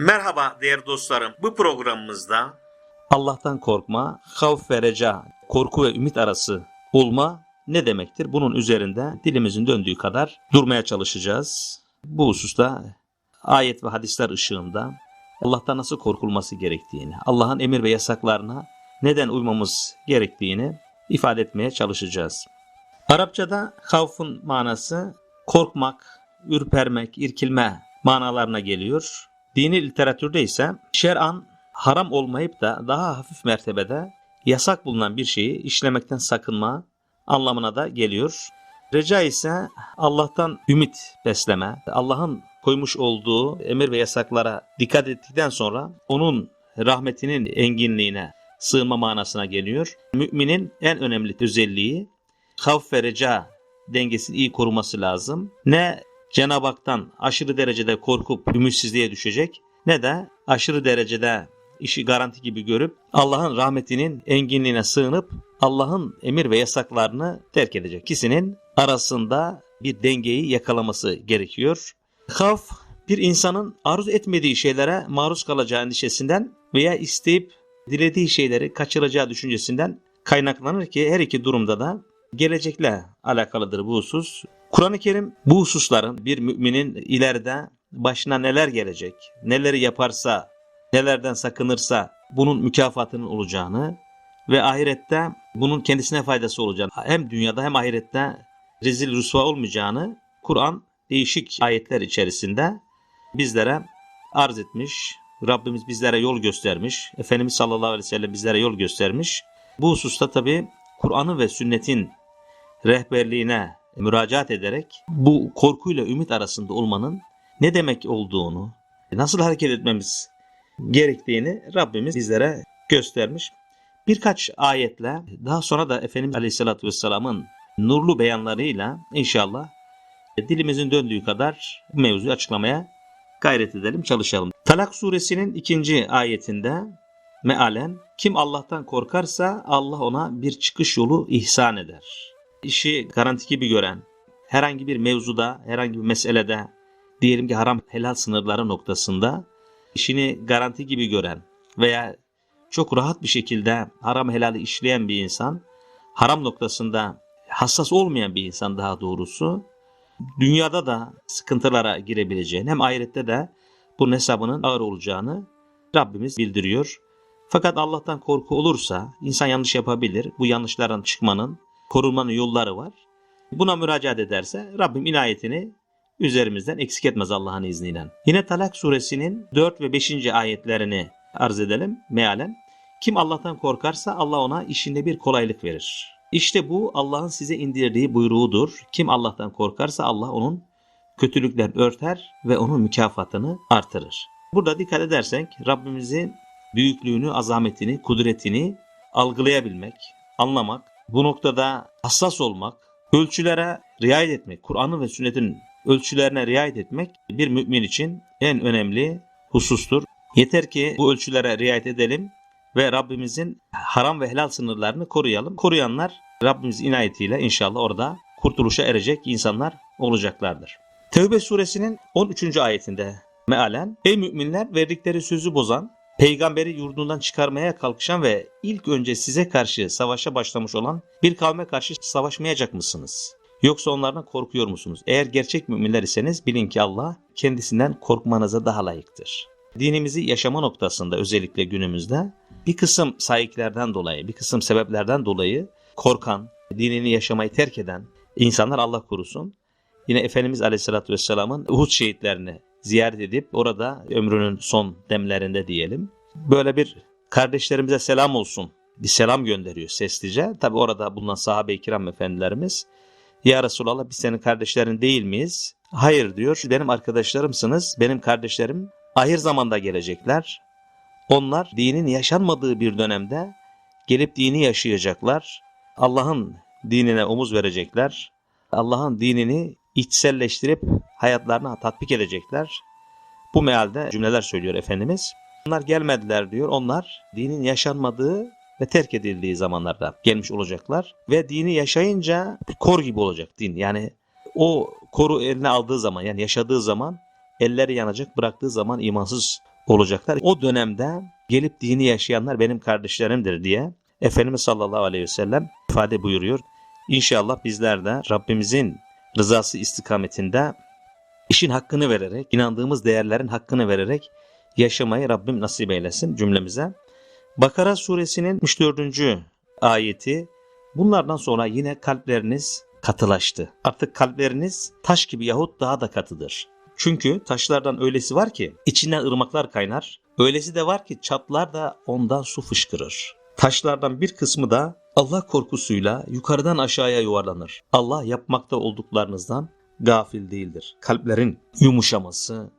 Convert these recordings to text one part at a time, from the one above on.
Merhaba değerli dostlarım. Bu programımızda Allah'tan korkma, havf ve reca, korku ve ümit arası olma ne demektir? Bunun üzerinde dilimizin döndüğü kadar durmaya çalışacağız. Bu hususta ayet ve hadisler ışığında Allah'tan nasıl korkulması gerektiğini, Allah'ın emir ve yasaklarına neden uymamız gerektiğini ifade etmeye çalışacağız. Arapçada havfun manası korkmak, ürpermek, irkilme manalarına geliyor. Dini literatürde ise şer'an haram olmayıp da daha hafif mertebede yasak bulunan bir şeyi işlemekten sakınma anlamına da geliyor. Reca ise Allah'tan ümit besleme, Allah'ın koymuş olduğu emir ve yasaklara dikkat ettikten sonra onun rahmetinin enginliğine sığınma manasına geliyor. Müminin en önemli özelliği havf ve reca dengesini iyi koruması lazım. Ne Cenab-ı Hak'tan aşırı derecede korkup ümitsizliğe düşecek ne de aşırı derecede işi garanti gibi görüp Allah'ın rahmetinin enginliğine sığınıp Allah'ın emir ve yasaklarını terk edecek. İkisinin arasında bir dengeyi yakalaması gerekiyor. Havf bir insanın arzu etmediği şeylere maruz kalacağı endişesinden veya isteyip dilediği şeyleri kaçıracağı düşüncesinden kaynaklanır ki her iki durumda da gelecekle alakalıdır bu husus. Kur'an-ı Kerim bu hususların bir müminin ileride başına neler gelecek, neleri yaparsa, nelerden sakınırsa bunun mükafatının olacağını ve ahirette bunun kendisine faydası olacağını hem dünyada hem ahirette rezil rüsva olmayacağını Kur'an değişik ayetler içerisinde bizlere arz etmiş. Rabbimiz bizlere yol göstermiş. Efendimiz sallallahu aleyhi ve sellem bizlere yol göstermiş. Bu hususta tabi Kur'an'ın ve sünnetin rehberliğine müracaat ederek bu korkuyla ümit arasında olmanın ne demek olduğunu, nasıl hareket etmemiz gerektiğini Rabbimiz bizlere göstermiş. Birkaç ayetle daha sonra da Efendimiz Aleyhisselatü Vesselam'ın nurlu beyanlarıyla inşallah dilimizin döndüğü kadar mevzuyu açıklamaya gayret edelim, çalışalım. Talak suresinin ikinci ayetinde mealen kim Allah'tan korkarsa Allah ona bir çıkış yolu ihsan eder. İşi garanti gibi gören, herhangi bir mevzuda, herhangi bir meselede, diyelim ki haram helal sınırları noktasında işini garanti gibi gören veya çok rahat bir şekilde haram helali işleyen bir insan, haram noktasında hassas olmayan bir insan daha doğrusu, dünyada da sıkıntılara girebileceğini hem ahirette de bunun hesabının ağır olacağını Rabbimiz bildiriyor. Fakat Allah'tan korku olursa insan yanlış yapabilir. Bu yanlışlardan çıkmanın, korunmanın yolları var. Buna müracaat ederse Rabbim inayetini üzerimizden eksik etmez Allah'ın izniyle. Yine Talak suresinin 4 ve 5. ayetlerini arz edelim mealen. Kim Allah'tan korkarsa Allah ona işinde bir kolaylık verir. İşte bu Allah'ın size indirdiği buyruğudur. Kim Allah'tan korkarsa Allah onun kötülüklerini örter ve onun mükafatını artırır. Burada dikkat edersek Rabbimizin büyüklüğünü, azametini, kudretini algılayabilmek, anlamak, bu noktada hassas olmak, ölçülere riayet etmek, Kur'an'ın ve sünnetin ölçülerine riayet etmek bir mümin için en önemli husustur. Yeter ki bu ölçülere riayet edelim ve Rabbimizin haram ve helal sınırlarını koruyalım. Koruyanlar Rabbimiz inayetiyle inşallah orada kurtuluşa erecek insanlar olacaklardır. Tevbe suresinin 13. ayetinde mealen Ey müminler verdikleri sözü bozan, peygamberi yurdundan çıkarmaya kalkışan ve ilk önce size karşı savaşa başlamış olan bir kavme karşı savaşmayacak mısınız? Yoksa onlardan korkuyor musunuz? Eğer gerçek müminler iseniz bilin ki Allah kendisinden korkmanıza daha layıktır. Dinimizi yaşama noktasında özellikle günümüzde bir kısım sahiplerden dolayı, bir kısım sebeplerden dolayı korkan, dinini yaşamayı terk eden insanlar Allah korusun. Yine Efendimiz Aleyhisselatü Vesselam'ın Uhud şehitlerini ziyaret edip orada ömrünün son demlerinde diyelim. Böyle bir kardeşlerimize selam olsun bir selam gönderiyor seslice. Tabi orada bulunan sahabe-i kiram efendilerimiz ya Resulallah biz senin kardeşlerin değil miyiz? Hayır diyor. Benim arkadaşlarımsınız. Benim kardeşlerim ahir zamanda gelecekler. Onlar dinin yaşanmadığı bir dönemde gelip dini yaşayacaklar. Allah'ın dinine omuz verecekler. Allah'ın dinini içselleştirip hayatlarına tatbik edecekler. Bu mealde cümleler söylüyor Efendimiz. Onlar gelmediler diyor. Onlar dinin yaşanmadığı ve terk edildiği zamanlarda gelmiş olacaklar. Ve dini yaşayınca kor gibi olacak din. Yani o koru eline aldığı zaman yani yaşadığı zaman elleri yanacak bıraktığı zaman imansız olacaklar. O dönemde gelip dini yaşayanlar benim kardeşlerimdir diye Efendimiz sallallahu aleyhi ve sellem ifade buyuruyor. İnşallah bizler de Rabbimizin rızası istikametinde işin hakkını vererek, inandığımız değerlerin hakkını vererek yaşamayı Rabbim nasip eylesin cümlemize. Bakara suresinin 64. ayeti bunlardan sonra yine kalpleriniz katılaştı. Artık kalpleriniz taş gibi yahut daha da katıdır. Çünkü taşlardan öylesi var ki içinden ırmaklar kaynar, öylesi de var ki çatlar da ondan su fışkırır. Taşlardan bir kısmı da Allah korkusuyla yukarıdan aşağıya yuvarlanır. Allah yapmakta olduklarınızdan gafil değildir. Kalplerin yumuşaması,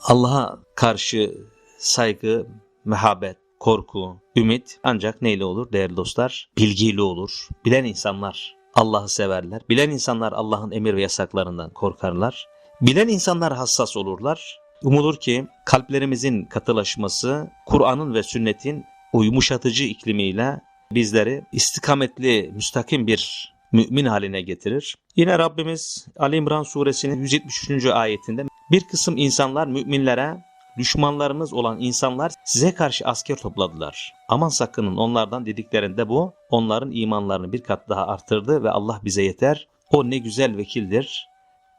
Allah'a karşı saygı, mehabet, korku, ümit ancak neyle olur değerli dostlar? Bilgiyle olur. Bilen insanlar Allah'ı severler. Bilen insanlar Allah'ın emir ve yasaklarından korkarlar. Bilen insanlar hassas olurlar. Umulur ki kalplerimizin katılaşması Kur'an'ın ve sünnetin o yumuşatıcı iklimiyle bizleri istikametli, müstakim bir mümin haline getirir. Yine Rabbimiz Ali İmran suresinin 173. ayetinde bir kısım insanlar müminlere düşmanlarınız olan insanlar size karşı asker topladılar. Aman sakının onlardan dediklerinde bu onların imanlarını bir kat daha artırdı ve Allah bize yeter. O ne güzel vekildir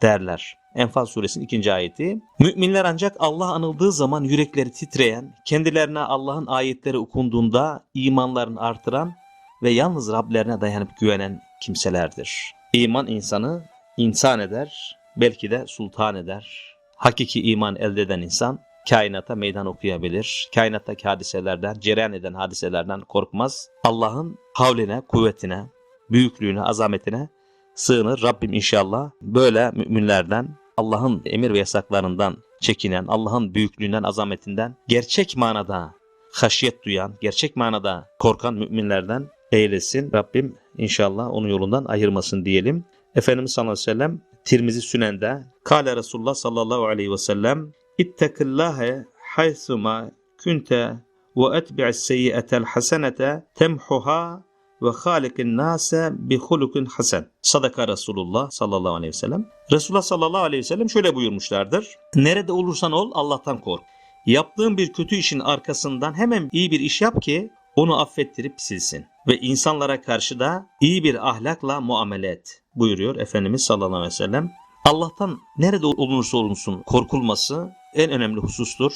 derler. Enfal suresinin ikinci ayeti. Müminler ancak Allah anıldığı zaman yürekleri titreyen, kendilerine Allah'ın ayetleri okunduğunda imanlarını artıran ve yalnız Rablerine dayanıp güvenen kimselerdir. İman insanı insan eder, belki de sultan eder. Hakiki iman elde eden insan kainata meydan okuyabilir. Kainattaki hadiselerden, cereyan eden hadiselerden korkmaz. Allah'ın havline, kuvvetine, büyüklüğüne, azametine sığınır. Rabbim inşallah böyle müminlerden, Allah'ın emir ve yasaklarından çekinen, Allah'ın büyüklüğünden, azametinden gerçek manada haşiyet duyan, gerçek manada korkan müminlerden eylesin. Rabbim inşallah onun yolundan ayırmasın diyelim. Efendimiz sallallahu aleyhi ve sellem Tirmizi Sünen'de Kale Resulullah sallallahu aleyhi ve sellem İttekillâhe haythuma kunte ve etbi'is seyyiyetel hasenete temhuha ve halikin nase bi hulukin hasen. Sadaka Resulullah sallallahu aleyhi ve sellem. Resulullah sallallahu aleyhi ve sellem şöyle buyurmuşlardır. Nerede olursan ol Allah'tan kork. Yaptığın bir kötü işin arkasından hemen iyi bir iş yap ki onu affettirip silsin. Ve insanlara karşı da iyi bir ahlakla muamele et buyuruyor Efendimiz sallallahu aleyhi ve sellem. Allah'tan nerede olursa olunsun korkulması en önemli husustur.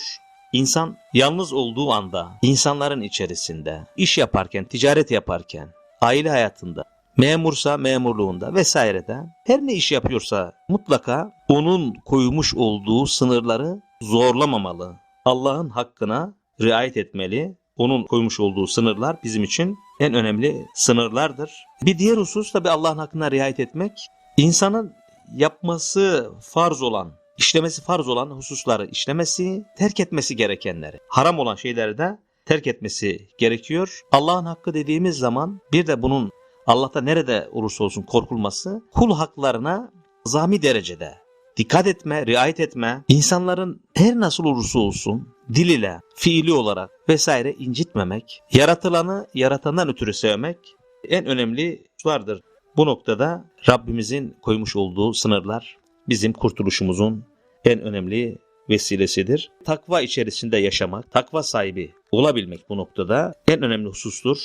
İnsan yalnız olduğu anda, insanların içerisinde, iş yaparken, ticaret yaparken, aile hayatında, memursa memurluğunda vesairede her ne iş yapıyorsa mutlaka onun koymuş olduğu sınırları zorlamamalı. Allah'ın hakkına riayet etmeli. Onun koymuş olduğu sınırlar bizim için en önemli sınırlardır. Bir diğer husus tabi Allah'ın hakkına riayet etmek. insanın yapması farz olan, işlemesi farz olan hususları işlemesi, terk etmesi gerekenleri, haram olan şeyleri de terk etmesi gerekiyor. Allah'ın hakkı dediğimiz zaman bir de bunun Allah'ta nerede olursa olsun korkulması, kul haklarına zami derecede dikkat etme, riayet etme, insanların her nasıl olursa olsun dil ile, fiili olarak vesaire incitmemek, yaratılanı yaratandan ötürü sevmek en önemli hususlardır. Bu noktada Rabbimizin koymuş olduğu sınırlar bizim kurtuluşumuzun en önemli vesilesidir. Takva içerisinde yaşamak, takva sahibi olabilmek bu noktada en önemli husustur.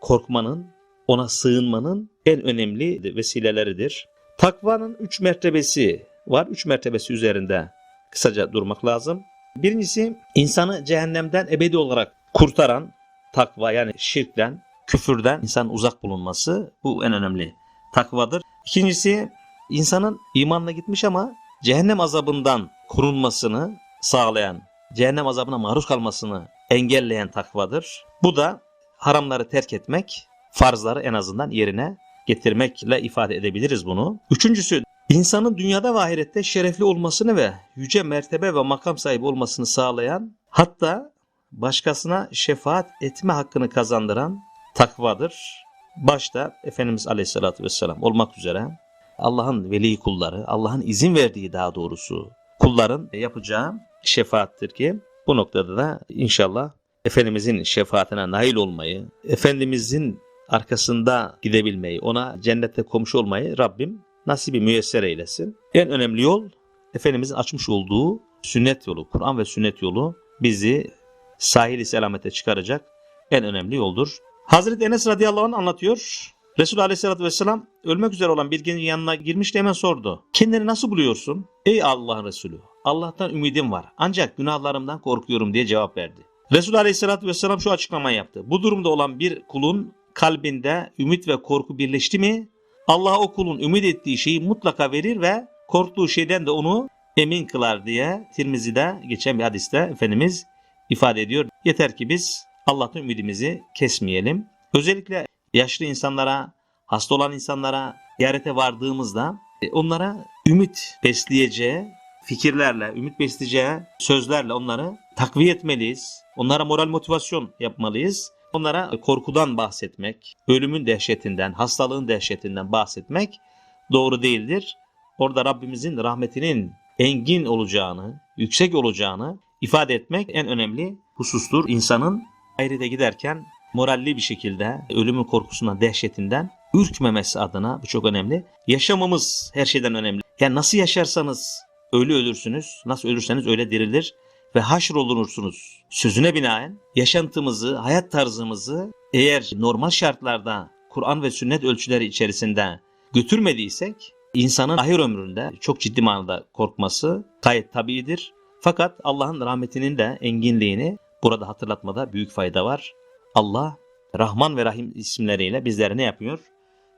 Korkmanın, ona sığınmanın en önemli vesileleridir. Takvanın üç mertebesi var. Üç mertebesi üzerinde kısaca durmak lazım. Birincisi insanı cehennemden ebedi olarak kurtaran takva yani şirkten, küfürden insan uzak bulunması bu en önemli takvadır. İkincisi insanın imanla gitmiş ama cehennem azabından korunmasını sağlayan, cehennem azabına maruz kalmasını engelleyen takvadır. Bu da haramları terk etmek, farzları en azından yerine getirmekle ifade edebiliriz bunu. Üçüncüsü insanın dünyada ve ahirette şerefli olmasını ve yüce mertebe ve makam sahibi olmasını sağlayan hatta başkasına şefaat etme hakkını kazandıran takvadır. Başta Efendimiz Aleyhisselatü Vesselam olmak üzere Allah'ın veli kulları, Allah'ın izin verdiği daha doğrusu kulların yapacağı şefaattir ki bu noktada da inşallah Efendimizin şefaatine nail olmayı, Efendimizin arkasında gidebilmeyi, ona cennette komşu olmayı Rabbim nasibi müyesser eylesin. En önemli yol Efendimizin açmış olduğu sünnet yolu, Kur'an ve sünnet yolu bizi sahili selamete çıkaracak en önemli yoldur. Hazreti Enes radıyallahu anh anlatıyor. Resul aleyhissalatü vesselam ölmek üzere olan bir gencin yanına girmiş de hemen sordu. Kendini nasıl buluyorsun? Ey Allah'ın Resulü Allah'tan ümidim var ancak günahlarımdan korkuyorum diye cevap verdi. Resul aleyhissalatü vesselam şu açıklamayı yaptı. Bu durumda olan bir kulun kalbinde ümit ve korku birleşti mi Allah o kulun ümit ettiği şeyi mutlaka verir ve korktuğu şeyden de onu emin kılar diye Tirmizi'de geçen bir hadiste Efendimiz ifade ediyor. Yeter ki biz Allah'tan ümidimizi kesmeyelim. Özellikle yaşlı insanlara, hasta olan insanlara ziyarete vardığımızda e, onlara ümit besleyeceği fikirlerle, ümit besleyeceği sözlerle onları takviye etmeliyiz. Onlara moral motivasyon yapmalıyız. Onlara korkudan bahsetmek, ölümün dehşetinden, hastalığın dehşetinden bahsetmek doğru değildir. Orada Rabbimizin rahmetinin engin olacağını, yüksek olacağını ifade etmek en önemli husustur. İnsanın ahirete giderken moralli bir şekilde ölümün korkusundan, dehşetinden ürkmemesi adına bu çok önemli. Yaşamamız her şeyden önemli. Yani nasıl yaşarsanız öyle ölürsünüz, nasıl ölürseniz öyle dirilir ve haşr olunursunuz. Sözüne binaen yaşantımızı, hayat tarzımızı eğer normal şartlarda Kur'an ve sünnet ölçüleri içerisinde götürmediysek insanın ahir ömründe çok ciddi manada korkması gayet tabiidir. Fakat Allah'ın rahmetinin de enginliğini burada hatırlatmada büyük fayda var. Allah Rahman ve Rahim isimleriyle bizlere ne yapıyor?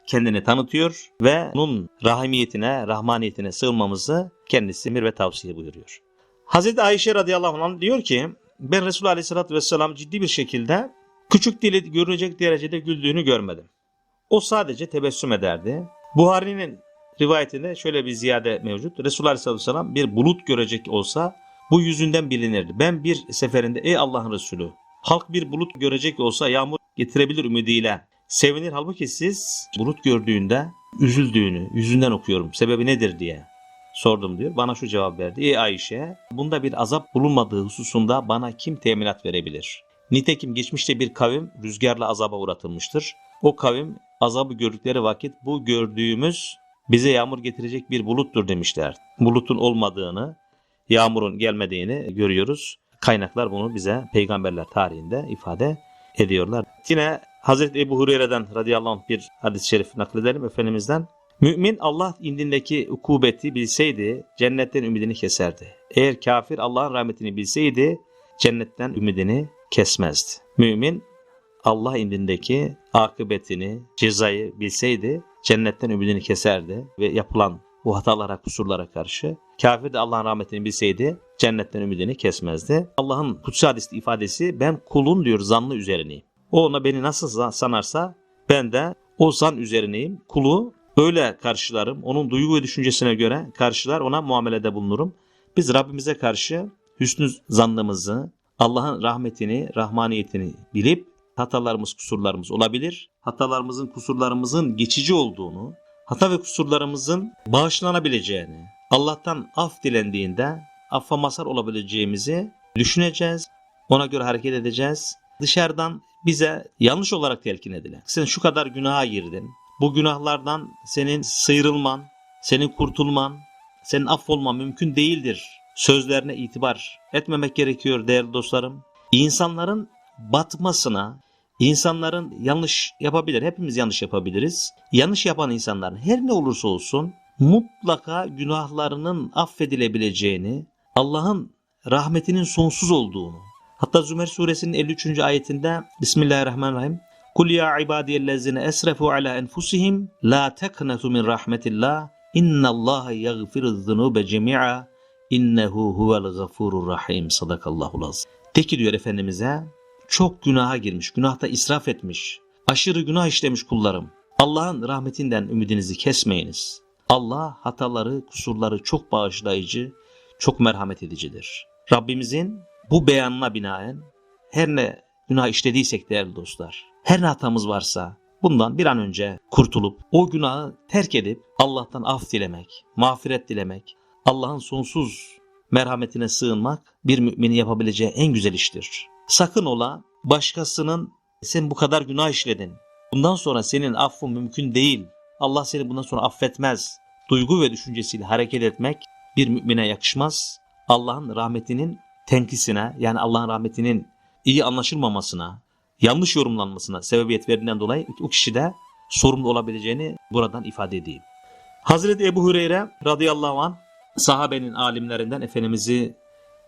Kendini tanıtıyor ve onun rahimiyetine, rahmaniyetine sığınmamızı kendisi emir ve tavsiye buyuruyor. Hazreti Ayşe radıyallahu anh diyor ki ben Resulullah aleyhissalatü vesselam ciddi bir şekilde küçük dili görünecek derecede güldüğünü görmedim. O sadece tebessüm ederdi. Buhari'nin rivayetinde şöyle bir ziyade mevcut. Resulullah aleyhissalatü vesselam bir bulut görecek olsa bu yüzünden bilinirdi. Ben bir seferinde ey Allah'ın Resulü halk bir bulut görecek olsa yağmur getirebilir ümidiyle sevinir. Halbuki siz bulut gördüğünde üzüldüğünü yüzünden okuyorum. Sebebi nedir diye sordum diyor. Bana şu cevap verdi. Ey Ayşe bunda bir azap bulunmadığı hususunda bana kim teminat verebilir? Nitekim geçmişte bir kavim rüzgarla azaba uğratılmıştır. O kavim azabı gördükleri vakit bu gördüğümüz bize yağmur getirecek bir buluttur demişler. Bulutun olmadığını, yağmurun gelmediğini görüyoruz. Kaynaklar bunu bize peygamberler tarihinde ifade ediyorlar. Yine Hazreti Ebu Hureyre'den radıyallahu anh bir hadis-i şerif nakledelim Efendimiz'den. Mümin Allah indindeki ukubeti bilseydi cennetten ümidini keserdi. Eğer kafir Allah'ın rahmetini bilseydi cennetten ümidini kesmezdi. Mümin Allah indindeki akıbetini, cezayı bilseydi cennetten ümidini keserdi ve yapılan bu hatalara, kusurlara karşı. Kafir de Allah'ın rahmetini bilseydi cennetten ümidini kesmezdi. Allah'ın kutsi hadisli ifadesi ben kulun diyor zanlı üzerineyim. O ona beni nasıl sanarsa ben de o zan üzerineyim. Kulu öyle karşılarım. Onun duygu ve düşüncesine göre karşılar ona muamelede bulunurum. Biz Rabbimize karşı hüsnü zannımızı, Allah'ın rahmetini, rahmaniyetini bilip hatalarımız, kusurlarımız olabilir. Hatalarımızın, kusurlarımızın geçici olduğunu, hata ve kusurlarımızın bağışlanabileceğini, Allah'tan af dilendiğinde affa mazhar olabileceğimizi düşüneceğiz. Ona göre hareket edeceğiz. Dışarıdan bize yanlış olarak telkin edilen, sen şu kadar günaha girdin, bu günahlardan senin sıyrılman, senin kurtulman, senin affolman mümkün değildir. Sözlerine itibar etmemek gerekiyor değerli dostlarım. İnsanların batmasına, insanların yanlış yapabilir, hepimiz yanlış yapabiliriz. Yanlış yapan insanların her ne olursa olsun mutlaka günahlarının affedilebileceğini, Allah'ın rahmetinin sonsuz olduğunu, hatta Zümer suresinin 53. ayetinde Bismillahirrahmanirrahim Kul ya ibadiyellezine esrefu ala enfusihim la teknetu min rahmetillah innallaha yaghfiru zunube cemi'a innehu huvel gafurur rahim sadakallahu lazım. De ki diyor Efendimiz'e çok günaha girmiş, günahta israf etmiş, aşırı günah işlemiş kullarım. Allah'ın rahmetinden ümidinizi kesmeyiniz. Allah hataları, kusurları çok bağışlayıcı, çok merhamet edicidir. Rabbimizin bu beyanına binaen her ne günah işlediysek değerli dostlar, her ne hatamız varsa bundan bir an önce kurtulup o günahı terk edip Allah'tan af dilemek, mağfiret dilemek, Allah'ın sonsuz merhametine sığınmak bir müminin yapabileceği en güzel iştir. Sakın ola başkasının sen bu kadar günah işledin. Bundan sonra senin affın mümkün değil. Allah seni bundan sonra affetmez. Duygu ve düşüncesiyle hareket etmek bir mümine yakışmaz. Allah'ın rahmetinin tenkisine yani Allah'ın rahmetinin iyi anlaşılmamasına, yanlış yorumlanmasına sebebiyet verdiğinden dolayı o kişi de sorumlu olabileceğini buradan ifade edeyim. Hazreti Ebu Hureyre radıyallahu an sahabenin alimlerinden Efendimiz'i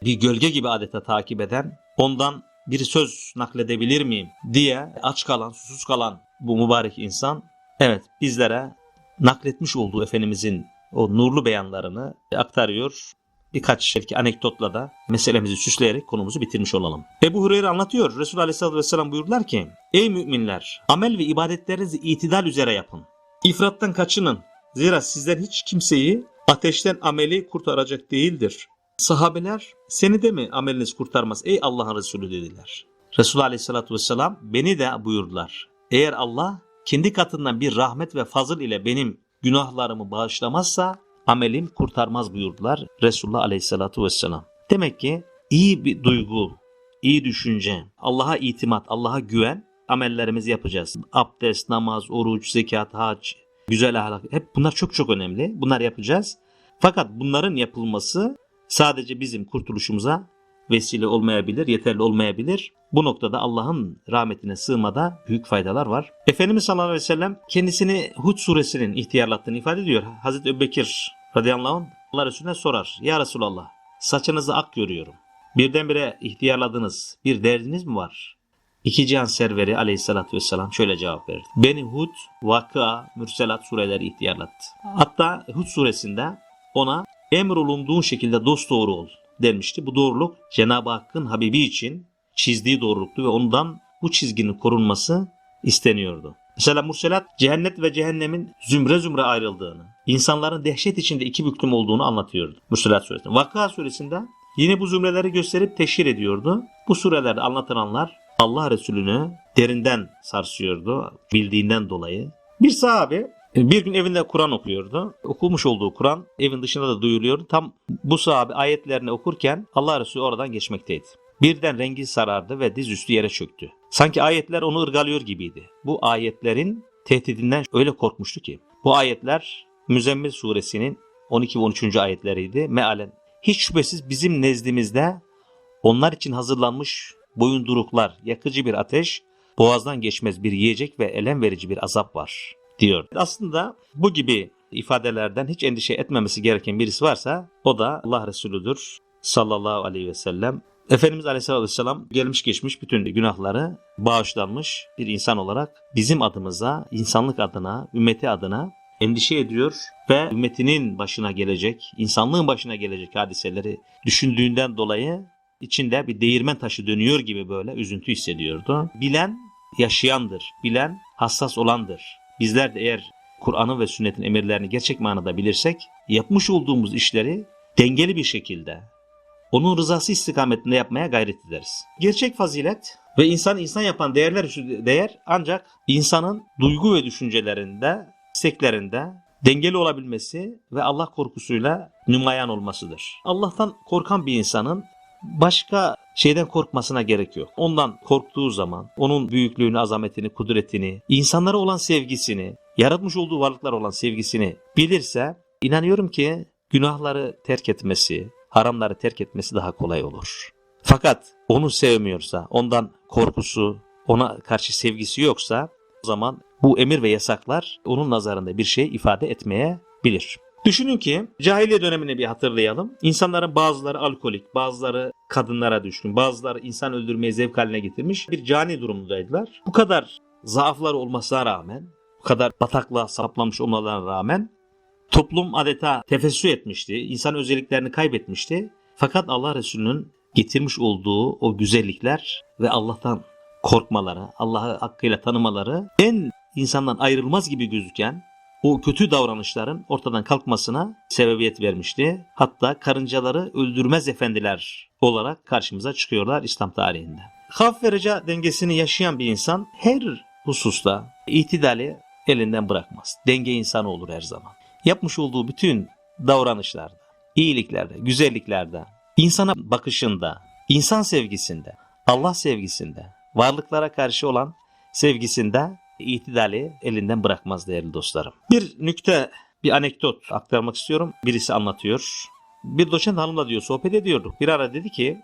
bir gölge gibi adeta takip eden, ondan bir söz nakledebilir miyim diye aç kalan, susuz kalan bu mübarek insan, evet bizlere nakletmiş olduğu Efendimizin o nurlu beyanlarını aktarıyor. Birkaç belki anekdotla da meselemizi süsleyerek konumuzu bitirmiş olalım. Ebu Hureyre anlatıyor. Resulullah Aleyhisselatü Vesselam buyurdular ki, Ey müminler! Amel ve ibadetlerinizi itidal üzere yapın. İfrattan kaçının. Zira sizden hiç kimseyi ateşten ameli kurtaracak değildir. Sahabeler seni de mi ameliniz kurtarmaz ey Allah'ın Resulü dediler. Resulullah Aleyhisselatü Vesselam beni de buyurdular. Eğer Allah kendi katından bir rahmet ve fazıl ile benim günahlarımı bağışlamazsa amelim kurtarmaz buyurdular Resulullah Aleyhisselatü Vesselam. Demek ki iyi bir duygu, iyi düşünce, Allah'a itimat, Allah'a güven amellerimizi yapacağız. Abdest, namaz, oruç, zekat, hac, güzel ahlak hep bunlar çok çok önemli. Bunlar yapacağız. Fakat bunların yapılması sadece bizim kurtuluşumuza vesile olmayabilir, yeterli olmayabilir. Bu noktada Allah'ın rahmetine sığmada büyük faydalar var. Efendimiz sallallahu aleyhi ve sellem kendisini Hud suresinin ihtiyarlattığını ifade ediyor. Hazreti Ebubekir radıyallahu anh Allah Resulüne sorar. Ya Resulallah saçınızı ak görüyorum. Birdenbire ihtiyarladınız. Bir derdiniz mi var? İki cihan serveri aleyhissalatü vesselam şöyle cevap verdi. Beni Hud, Vakıa, Mürselat sureleri ihtiyarlattı. Hatta Hud suresinde ona emrolunduğun şekilde dosdoğru ol denmişti. Bu doğruluk Cenab-ı Hakk'ın Habibi için çizdiği doğruluktu ve ondan bu çizginin korunması isteniyordu. Mesela Murselat cehennet ve cehennemin zümre zümre ayrıldığını, insanların dehşet içinde iki büklüm olduğunu anlatıyordu. Murselat suresinde. Vakıa suresinde yine bu zümreleri gösterip teşhir ediyordu. Bu surelerde anlatılanlar Allah Resulü'nü derinden sarsıyordu bildiğinden dolayı. Bir sahabe bir gün evinde Kur'an okuyordu. Okumuş olduğu Kur'an evin dışında da duyuluyordu. Tam bu sahabe ayetlerini okurken Allah Resulü oradan geçmekteydi. Birden rengi sarardı ve dizüstü yere çöktü. Sanki ayetler onu ırgalıyor gibiydi. Bu ayetlerin tehdidinden öyle korkmuştu ki. Bu ayetler Müzzemmil suresinin 12 ve 13. ayetleriydi. Mealen hiç şüphesiz bizim nezdimizde onlar için hazırlanmış boyunduruklar, yakıcı bir ateş, boğazdan geçmez bir yiyecek ve elem verici bir azap var diyor. Aslında bu gibi ifadelerden hiç endişe etmemesi gereken birisi varsa o da Allah Resulüdür sallallahu aleyhi ve sellem. Efendimiz Aleyhisselatü Vesselam gelmiş geçmiş bütün günahları bağışlanmış bir insan olarak bizim adımıza, insanlık adına, ümmeti adına endişe ediyor ve ümmetinin başına gelecek, insanlığın başına gelecek hadiseleri düşündüğünden dolayı içinde bir değirmen taşı dönüyor gibi böyle üzüntü hissediyordu. Bilen yaşayandır, bilen hassas olandır. Bizler de eğer Kur'an'ın ve sünnetin emirlerini gerçek manada bilirsek, yapmış olduğumuz işleri dengeli bir şekilde, onun rızası istikametinde yapmaya gayret ederiz. Gerçek fazilet ve insan insan yapan değerler üstü değer ancak insanın duygu ve düşüncelerinde, isteklerinde dengeli olabilmesi ve Allah korkusuyla nümayan olmasıdır. Allah'tan korkan bir insanın başka şeyden korkmasına gerek yok. Ondan korktuğu zaman onun büyüklüğünü, azametini, kudretini, insanlara olan sevgisini, yaratmış olduğu varlıklar olan sevgisini bilirse inanıyorum ki günahları terk etmesi, haramları terk etmesi daha kolay olur. Fakat onu sevmiyorsa, ondan korkusu, ona karşı sevgisi yoksa o zaman bu emir ve yasaklar onun nazarında bir şey ifade etmeye bilir. Düşünün ki cahiliye dönemini bir hatırlayalım. İnsanların bazıları alkolik, bazıları kadınlara düşkün, bazıları insan öldürmeyi zevk haline getirmiş bir cani durumundaydılar. Bu kadar zaafları olmasına rağmen, bu kadar bataklığa saplamış olmalarına rağmen toplum adeta tefessü etmişti. İnsan özelliklerini kaybetmişti. Fakat Allah Resulü'nün getirmiş olduğu o güzellikler ve Allah'tan korkmaları, Allah'ı hakkıyla tanımaları en insandan ayrılmaz gibi gözüken o kötü davranışların ortadan kalkmasına sebebiyet vermişti. Hatta karıncaları öldürmez efendiler olarak karşımıza çıkıyorlar İslam tarihinde. Haf ve reca dengesini yaşayan bir insan her hususta itidali elinden bırakmaz. Denge insanı olur her zaman. Yapmış olduğu bütün davranışlarda, iyiliklerde, güzelliklerde, insana bakışında, insan sevgisinde, Allah sevgisinde, varlıklara karşı olan sevgisinde itidali elinden bırakmaz değerli dostlarım. Bir nükte, bir anekdot aktarmak istiyorum. Birisi anlatıyor. Bir doçent hanımla diyor sohbet ediyorduk. Bir ara dedi ki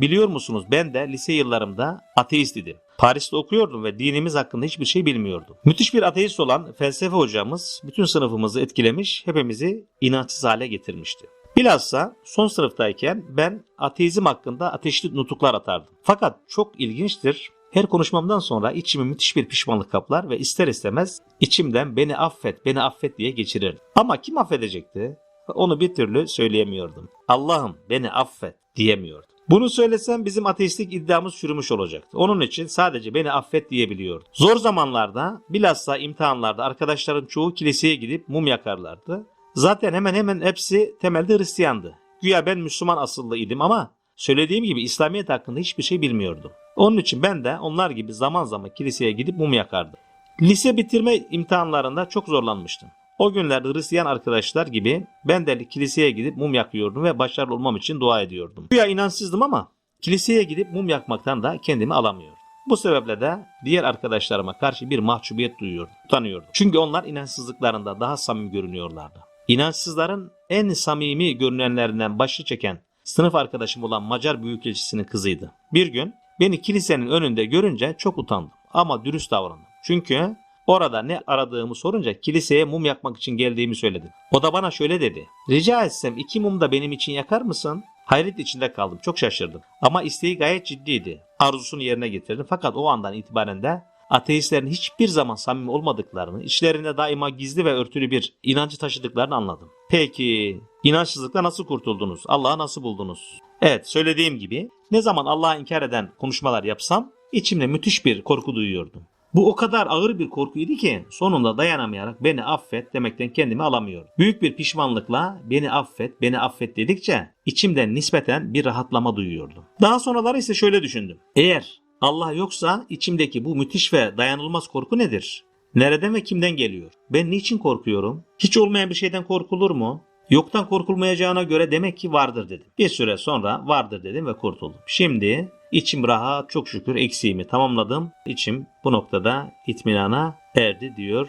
Biliyor musunuz ben de lise yıllarımda ateist idim. Paris'te okuyordum ve dinimiz hakkında hiçbir şey bilmiyordum. Müthiş bir ateist olan felsefe hocamız bütün sınıfımızı etkilemiş, hepimizi inançsız hale getirmişti. Bilhassa son sınıftayken ben ateizm hakkında ateşli nutuklar atardım. Fakat çok ilginçtir. Her konuşmamdan sonra içimi müthiş bir pişmanlık kaplar ve ister istemez içimden beni affet, beni affet diye geçirirdim. Ama kim affedecekti? Onu bir türlü söyleyemiyordum. Allah'ım beni affet diyemiyordum. Bunu söylesem bizim ateistlik iddiamız çürümüş olacaktı. Onun için sadece beni affet diyebiliyordum. Zor zamanlarda bilhassa imtihanlarda arkadaşların çoğu kiliseye gidip mum yakarlardı. Zaten hemen hemen hepsi temelde Hristiyandı. Güya ben Müslüman asıllı idim ama söylediğim gibi İslamiyet hakkında hiçbir şey bilmiyordum. Onun için ben de onlar gibi zaman zaman kiliseye gidip mum yakardım. Lise bitirme imtihanlarında çok zorlanmıştım. O günlerde Hristiyan arkadaşlar gibi ben de kiliseye gidip mum yakıyordum ve başarılı olmam için dua ediyordum. Güya inançsızdım ama kiliseye gidip mum yakmaktan da kendimi alamıyordum. Bu sebeple de diğer arkadaşlarıma karşı bir mahcubiyet duyuyordum, utanıyordum. Çünkü onlar inançsızlıklarında daha samimi görünüyorlardı. İnançsızların en samimi görünenlerinden başı çeken sınıf arkadaşım olan Macar Büyükelçisi'nin kızıydı. Bir gün beni kilisenin önünde görünce çok utandım ama dürüst davrandım. Çünkü orada ne aradığımı sorunca kiliseye mum yakmak için geldiğimi söyledim. O da bana şöyle dedi. Rica etsem iki mum da benim için yakar mısın? Hayret içinde kaldım. Çok şaşırdım. Ama isteği gayet ciddiydi. Arzusunu yerine getirdim. Fakat o andan itibaren de ateistlerin hiçbir zaman samimi olmadıklarını, içlerinde daima gizli ve örtülü bir inancı taşıdıklarını anladım. Peki, inançsızlıkla nasıl kurtuldunuz? Allah'ı nasıl buldunuz? Evet, söylediğim gibi ne zaman Allah'ı inkar eden konuşmalar yapsam içimde müthiş bir korku duyuyordum. Bu o kadar ağır bir korkuydu ki sonunda dayanamayarak beni affet demekten kendimi alamıyorum. Büyük bir pişmanlıkla beni affet, beni affet dedikçe içimden nispeten bir rahatlama duyuyordum. Daha sonraları ise şöyle düşündüm. Eğer Allah yoksa içimdeki bu müthiş ve dayanılmaz korku nedir? Nereden ve kimden geliyor? Ben niçin korkuyorum? Hiç olmayan bir şeyden korkulur mu? Yoktan korkulmayacağına göre demek ki vardır dedim. Bir süre sonra vardır dedim ve kurtuldum. Şimdi içim rahat çok şükür eksiğimi tamamladım. İçim bu noktada itminana erdi diyor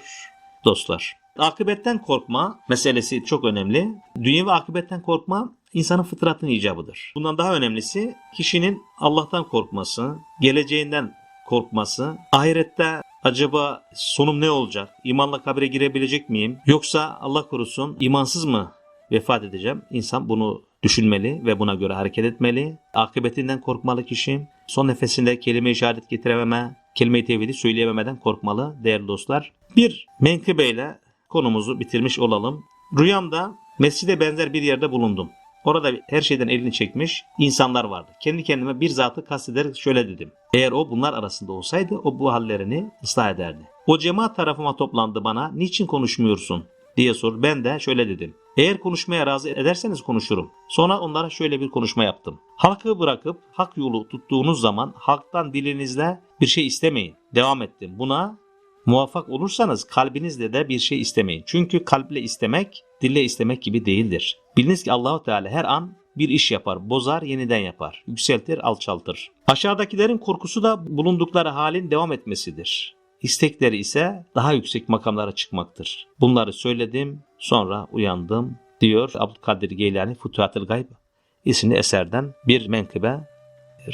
dostlar. Akıbetten korkma meselesi çok önemli. Dünya ve akıbetten korkma insanın fıtratının icabıdır. Bundan daha önemlisi kişinin Allah'tan korkması, geleceğinden korkması, ahirette acaba sonum ne olacak? İmanla kabre girebilecek miyim? Yoksa Allah korusun imansız mı vefat edeceğim? İnsan bunu düşünmeli ve buna göre hareket etmeli. Akıbetinden korkmalı kişi. Son nefesinde kelime-i şehadet getirememe, kelime-i tevhidi söyleyememeden korkmalı değerli dostlar. Bir menkıbeyle konumuzu bitirmiş olalım. Rüyamda mescide benzer bir yerde bulundum. Orada her şeyden elini çekmiş insanlar vardı. Kendi kendime bir zatı kastederek şöyle dedim. Eğer o bunlar arasında olsaydı o bu hallerini ıslah ederdi. O cemaat tarafıma toplandı bana niçin konuşmuyorsun diye sor. Ben de şöyle dedim. Eğer konuşmaya razı ederseniz konuşurum. Sonra onlara şöyle bir konuşma yaptım. Halkı bırakıp hak yolu tuttuğunuz zaman halktan dilinizle bir şey istemeyin. Devam ettim. Buna muvaffak olursanız kalbinizle de bir şey istemeyin. Çünkü kalple istemek dille istemek gibi değildir. Biliniz ki Allahu Teala her an bir iş yapar, bozar, yeniden yapar, yükseltir, alçaltır. Aşağıdakilerin korkusu da bulundukları halin devam etmesidir. İstekleri ise daha yüksek makamlara çıkmaktır. Bunları söyledim, sonra uyandım diyor Abdülkadir Geylani Futuhatül Gayb isimli eserden bir menkıbe.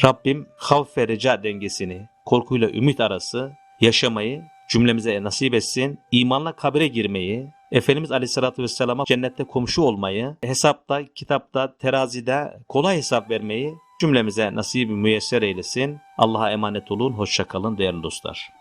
Rabbim havf ve reca dengesini, korkuyla ümit arası yaşamayı cümlemize nasip etsin. İmanla kabire girmeyi, Efendimiz Aleyhisselatü Vesselam'a cennette komşu olmayı, hesapta, kitapta, terazide kolay hesap vermeyi cümlemize nasip müyesser eylesin. Allah'a emanet olun. Hoşçakalın değerli dostlar.